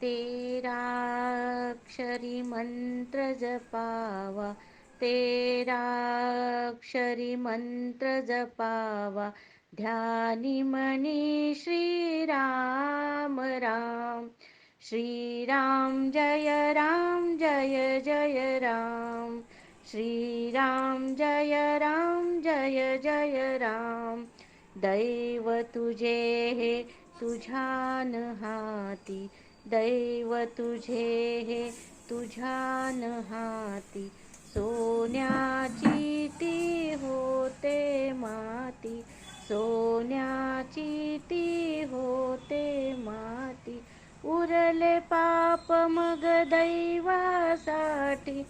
तेराक्षरी मंत्र जपावा. तेराक्षरी मंत्र जपावा. ध्यानी मनी श्रीराम राम श्रीराम जय राम जय जय राम. श्रीराम जय राम जय जय राम. दैव तुझे हे तुझ्यान हाती. दैव तुझे हे तुझ्या हाती सोन्याची ती होते माती. सोन्याची ती होते माती. उरले पाप मग दैवासाठी.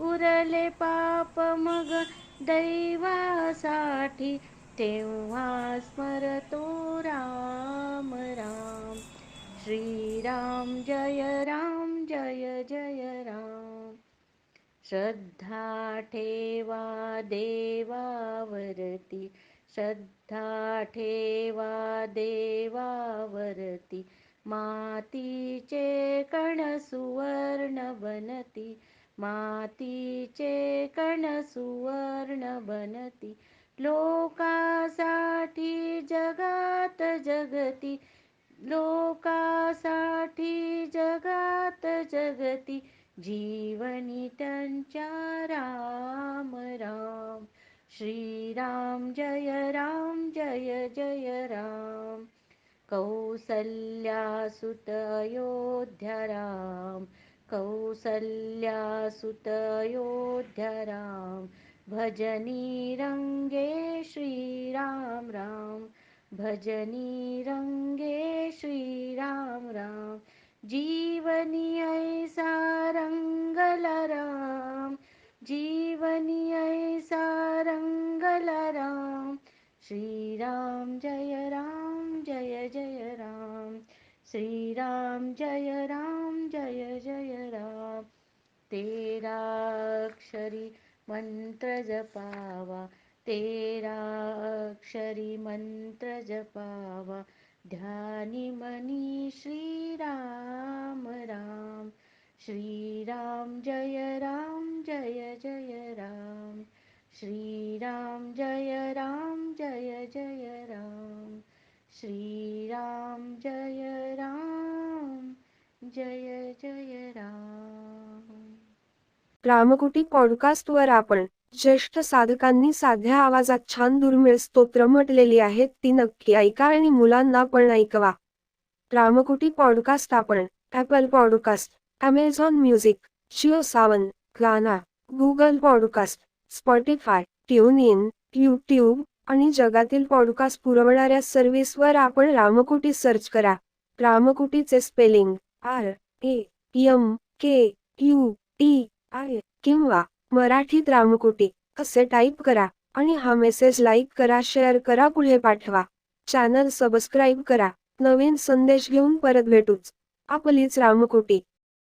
उरले पाप मग दैवासाठी. तेव्हा स्मरतो राम राम जय राम जय जय राम। श्रद्धा ठेवा देवावरती श्रद्धा ठेवा देवावरती मातीचे कण सुवर्ण बनती मातीचे कण सुवर्ण बनती लोकासाठी जगात जगती लोकासाठी जगात जगती जीवनी त्यांच्या राम राम. श्रीराम जय राम जय जय राम. कौसल्यासुत अयोध्या राम कौसल्यासुत अयोध्या राम. भजनी रंगे श्रीराम राम भजनी रंगे श्रीराम जय राम जय जय राम। श्रीराम जय राम जय जय राम। तेराक्षरी मंत्र जपावा तेराक्षरी मंत्र जपावा। ध्यानी मनी श्रीराम राम। श्रीराम जय राम जय जय श्रीराम जय राम जय जय राम। श्रीराम जय राम जय जय राम। रामकुटी पॉडकास्टवर आपण ज्येष्ठ साधकांनी साध्या आवाजात छान दुर्मिळ स्तोत्र म्हटलेली आहेत ती नक्की ऐका आणि मुलांना पण ऐकवा. रामकुटी पॉडकास्ट आपण Apple podcast Amazon music Jio Saavn Gaana Google podcast Spotify tune in YouTube आणि जगातील पॉडकास्ट पुरवणाऱ्या सर्व्हिसवर आपण रामकुटी सर्च करा. रामकुटीचे spelling R A M K U T I किंवा मराठीत रामकुटी असे टाईप करा आणि हा मेसेज लाईक करा शेअर करा पुढे पाठवा. चॅनल सबस्क्राईब करा. नवीन संदेश घेऊन परत भेटूच. आपलीच रामकुटी.